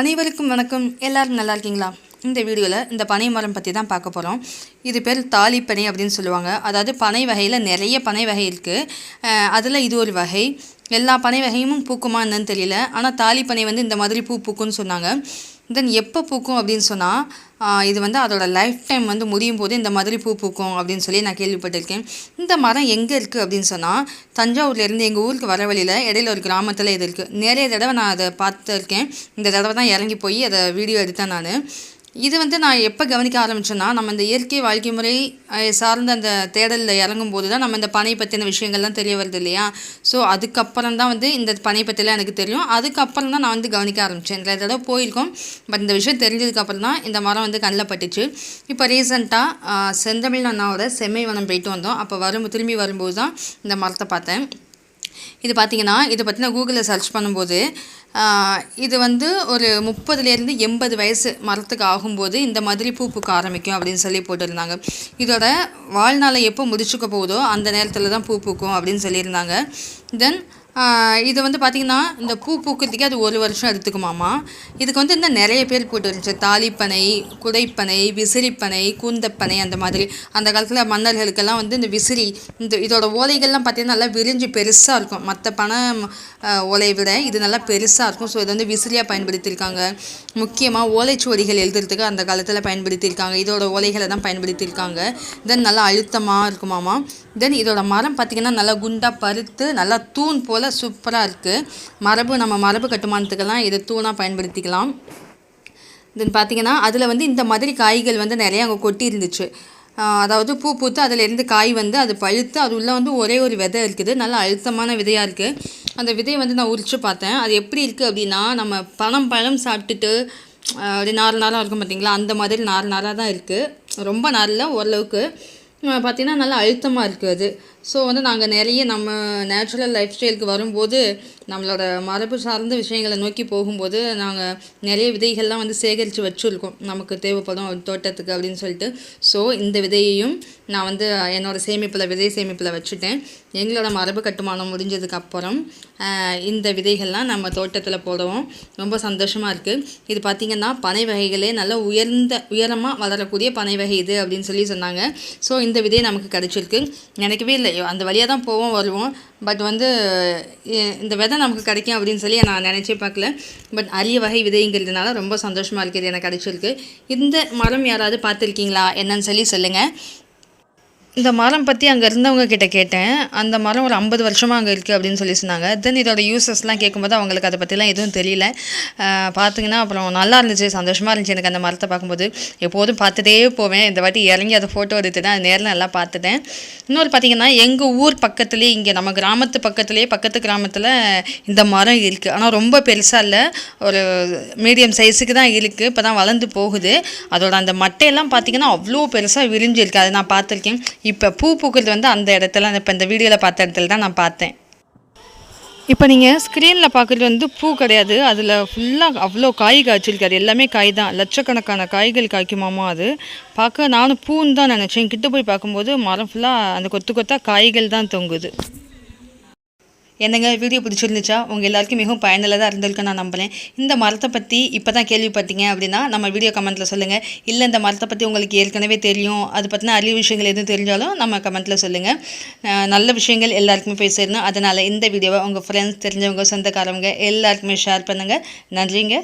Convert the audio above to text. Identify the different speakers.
Speaker 1: அனைவருக்கும் வணக்கம். எல்லோரும் நல்லா இருக்கீங்களா? இந்த வீடியோவில் இந்த பனை மரம் பற்றி தான் பார்க்க போகிறோம் இது பேர் தாலிப்பனை அப்படின்னு சொல்லுவாங்க. அதாவது பனை வகையில் நிறைய பனை வகை இருக்குது அதில் இது ஒரு வகை. எல்லா பனை வகையும் பூக்குமா என்னன்னு தெரியல. ஆனால் தாலிப்பனை வந்து இந்த மாதிரி பூ பூக்குன்னு சொன்னாங்க. தென் எப்போ பூக்கும் அப்படின்னு சொன்னால் இது வந்து அதோட லைஃப் டைம் வந்து முடியும் போது இந்த மாதிரி பூ பூக்கும் அப்படின்னு சொல்லி நான் கேள்விப்பட்டிருக்கேன். இந்த மரம் எங்கே இருக்குது அப்படின்னு சொன்னால் தஞ்சாவூர்லேருந்து எங்கள் ஊருக்கு வர வழியில் இடையில ஒரு கிராமத்தில் இது இருக்குது நிறைய தடவை நான் அதை பார்த்துருக்கேன். இந்த தடவை தான் இறங்கி போய் அதை வீடியோ எடுத்தேன் நான். இது வந்து நான் எப்போ கவனிக்க ஆரம்பிச்சேன்னா நம்ம இந்த இயற்கை வாழ்க்கை முறை சார்ந்த அந்த தேடலில் இறங்கும் போது தான் நம்ம இந்த பனை பற்றின விஷயங்கள்லாம் தெரிய வருது இல்லையா? ஸோ அதுக்கப்புறம் தான் வந்து இந்த பனை பற்றிலாம் எனக்கு தெரியும். அதுக்கப்புறம் தான் நான் வந்து கவனிக்க ஆரம்பித்தேன் இந்த தடவை போயிருக்கோம். பட் இந்த விஷயம் தெரிஞ்சதுக்கப்புறம் தான் இந்த மரம் வந்து கண்ணில் பட்டுச்சு. இப்போ ரீசெண்டாக செந்தமிழ் அண்ணாவோட செம்மை வனம் போயிட்டு வந்தோம். அப்போ வரும் திரும்பி வரும்போது தான் இந்த மரத்தை பார்த்தேன். இது பார்த்தீங்கன்னா இதை பற்றி நான் கூகுளில் சர்ச் பண்ணும்போது இது வந்து ஒரு முப்பதுலேருந்து எண்பது வயசு மரத்துக்கு ஆகும்போது இந்த மாதிரி பூ பூக்க ஆரம்பிக்கும் அப்படின்னு சொல்லி போட்டிருந்தாங்க. இதோட வாழ்நாளை எப்போ முடிச்சுக்க போகுதோ அந்த நேரத்தில் தான் பூ பூக்கும் அப்படின்னு சொல்லியிருந்தாங்க. தென் இது வந்து பார்த்திங்கன்னா இந்த பூ பூக்கிறதுக்கே அது ஒரு வருஷம் எடுத்துக்குமாமா. இதுக்கு வந்து இன்னும் நிறைய பேர் போட்டு இருந்துச்சு தாலிப்பனை குடைப்பனை விசிறிப்பனை கூந்தப்பனை அந்த மாதிரி. அந்த காலத்தில் மன்னர்களுக்கெல்லாம் வந்து இந்த விசிறி இந்த இதோட ஓலைகள்லாம் பார்த்திங்கன்னா நல்லா விரிஞ்சு பெருசாக இருக்கும். மற்ற பணம் ஓலையை விட இது நல்லா பெருசாக இருக்கும். ஸோ இதை வந்து விசிறியாக பயன்படுத்தியிருக்காங்க. முக்கியமாக ஓலைச்சுவடிகள் எழுதுறதுக்கு அந்த காலத்தில் பயன்படுத்தியிருக்காங்க. இதோட ஓலைகளை தான் பயன்படுத்தியிருக்காங்க. தென் நல்லா அழுத்தமாக இருக்குமாமா. தென் இதோட மரம் பார்த்திங்கன்னா நல்லா குண்டாக பருத்து நல்லா தூண் போல் சூப்பராக இருக்குது மரபு நம்ம மரபு கட்டுமானத்துக்கெல்லாம் இதை தூணாக பயன்படுத்திக்கலாம். தென் பார்த்தீங்கன்னா அதில் வந்து இந்த மாதிரி காய்கள் வந்து நிறைய அங்கே கொட்டி இருந்துச்சு. அதாவது பூ பூத்து அதிலேருந்து காய் வந்து அது பழுத்து அது உள்ளே வந்து ஒரே ஒரு விதை இருக்குது. நல்லா அழுத்தமான விதையாக இருக்குது அந்த விதையை வந்து நான் உரிச்சு பார்த்தேன். அது எப்படி இருக்குது அப்படின்னா நம்ம பழம் பழம் சாப்பிட்டுட்டு அது அப்படி நார் நாளாக இருக்கும் பார்த்தீங்களா அந்த மாதிரி நார் நாளாக தான் இருக்குது ரொம்ப நாளில் ஓரளவுக்கு. பார்த்திங்கன்னா நல்லா அழுத்தமாக இருக்குது அது. ஸோ வந்து நாங்கள் நிறைய நம்ம நேச்சுரல் லைஃப் ஸ்டைலுக்கு வரும்போது நம்மளோட மரபு சார்ந்த விஷயங்களை நோக்கி போகும்போது நாங்கள் நிறைய விதைகள்லாம் வந்து சேகரித்து வச்சுருக்கோம். நமக்கு தேவைப்படும் ஒரு தோட்டத்துக்கு அப்படின்னு சொல்லிட்டு. ஸோ இந்த விதையையும் நான் வந்து என்னோடய சேமிப்பில் விதை சேமிப்பில் வச்சுட்டேன். எங்களோட மரபு கட்டுமானம் முடிஞ்சதுக்கப்புறம் இந்த விதைகள்லாம் நம்ம தோட்டத்தில் போடுவோம். ரொம்ப சந்தோஷமாக இருக்குது இது பார்த்திங்கன்னா பனை வகைகளே நல்ல உயர்ந்த உயரமாக வளரக்கூடிய பனை வகை இது அப்படின்னு சொல்லி சொன்னாங்க. ஸோ இந்த விதை நமக்கு கிடச்சிருக்கு. நினைக்கவே இல்லை அந்த வழியாக தான் போவோம் வருவோம். பட் வந்து இந்த விதை நமக்கு கிடைக்கும் அப்படின்னு சொல்லி நான் நினச்சே பார்க்கல. பட் அரிய வகை விதைங்கிறதுனால ரொம்ப சந்தோஷமாக இருக்குது எனக்கு கிடச்சிருக்கு. இந்த மரம் யாராவது பார்த்துருக்கீங்களா? என்னன்னு சொல்லி சொல்லுங்கள் இந்த மரம் பற்றி அங்கே இருந்தவங்க கிட்ட கேட்டேன். அந்த மரம் ஒரு ஐம்பது வருஷமாக அங்கே இருக்குது அப்படின்னு சொல்லி சொன்னாங்க. தென் இதோட யூசஸ்லாம் கேட்கும்போது அவங்களுக்கு அதை பற்றிலாம் எதுவும் தெரியல. பார்த்தீங்கன்னா அப்புறம் நல்லா இருந்துச்சு சந்தோஷமாக இருந்துச்சு எனக்கு அந்த மரத்தை பார்க்கும்போது. எப்போதும் பார்த்துட்டே போவேன். இந்த வாட்டி இறங்கி அதை ஃபோட்டோ எடுத்துட்டேன் அது நேரில் நல்லா பார்த்துட்டேன். இன்னொரு பார்த்திங்கன்னா எங்கள் ஊர் பக்கத்துலேயே இங்கே நம்ம கிராமத்து பக்கத்துலேயே பக்கத்து கிராமத்தில் இந்த மரம் இருக்குது ஆனால் ரொம்ப பெருசாக இல்லை. ஒரு மீடியம் சைஸுக்கு தான் இருக்குது இப்போ தான் வளர்ந்து போகுது. அதோட அந்த மட்டையெல்லாம் பார்த்தீங்கன்னா அவ்வளோ பெருசாக விரிஞ்சிருக்கு. அதை நான் பார்த்துருக்கேன். இப்போ பூ பூக்கிறது வந்து அந்த இடத்துல இப்போ இந்த வீடியோவில் பார்த்த இடத்துல தான் நான் பார்த்தேன். இப்போ நீங்கள் ஸ்க்ரீனில் பார்க்குறது வந்து பூ கிடையாது. அதில் ஃபுல்லாக அவ்வளோ காய் காய்ச்சிருக்காரு எல்லாமே காய் தான். லட்சக்கணக்கான காய்கள் காய்க்குமாமா அது. பார்க்க நானும் பூன்னு தான் நினச்சேன். கிட்ட போய் பார்க்கும்போது மரம் ஃபுல்லாக அந்த கொத்து கொத்தா காய்கள் தான் தொங்குது. என்னங்க வீடியோ பிடிச்சிருந்துச்சா? உங்கள் எல்லாருக்கும் மிகவும் பயனுள்ளதாக இருந்திருக்கு நான் நம்புகிறேன் இந்த மரத்தை பற்றி இப்போ தான் கேள்விப்பட்டீங்க அப்படின்னா நம்ம வீடியோ கமெண்ட்டில் சொல்லுங்கள் இல்லை இந்த மரத்தை பற்றி உங்களுக்கு ஏற்கனவே தெரியும். அது பற்றின அறிவு விஷயங்கள் எதுவும் தெரிஞ்சாலும் நம்ம கமெண்ட்டில் சொல்லுங்கள் நல்ல விஷயங்கள் எல்லாருக்குமே போய் சேரணும். அதனால் இந்த வீடியோவை உங்கள் ஃப்ரெண்ட்ஸ் தெரிஞ்சவங்க சொந்தக்காரவங்க எல்லாருக்குமே ஷேர் பண்ணுங்கள் நன்றிங்க.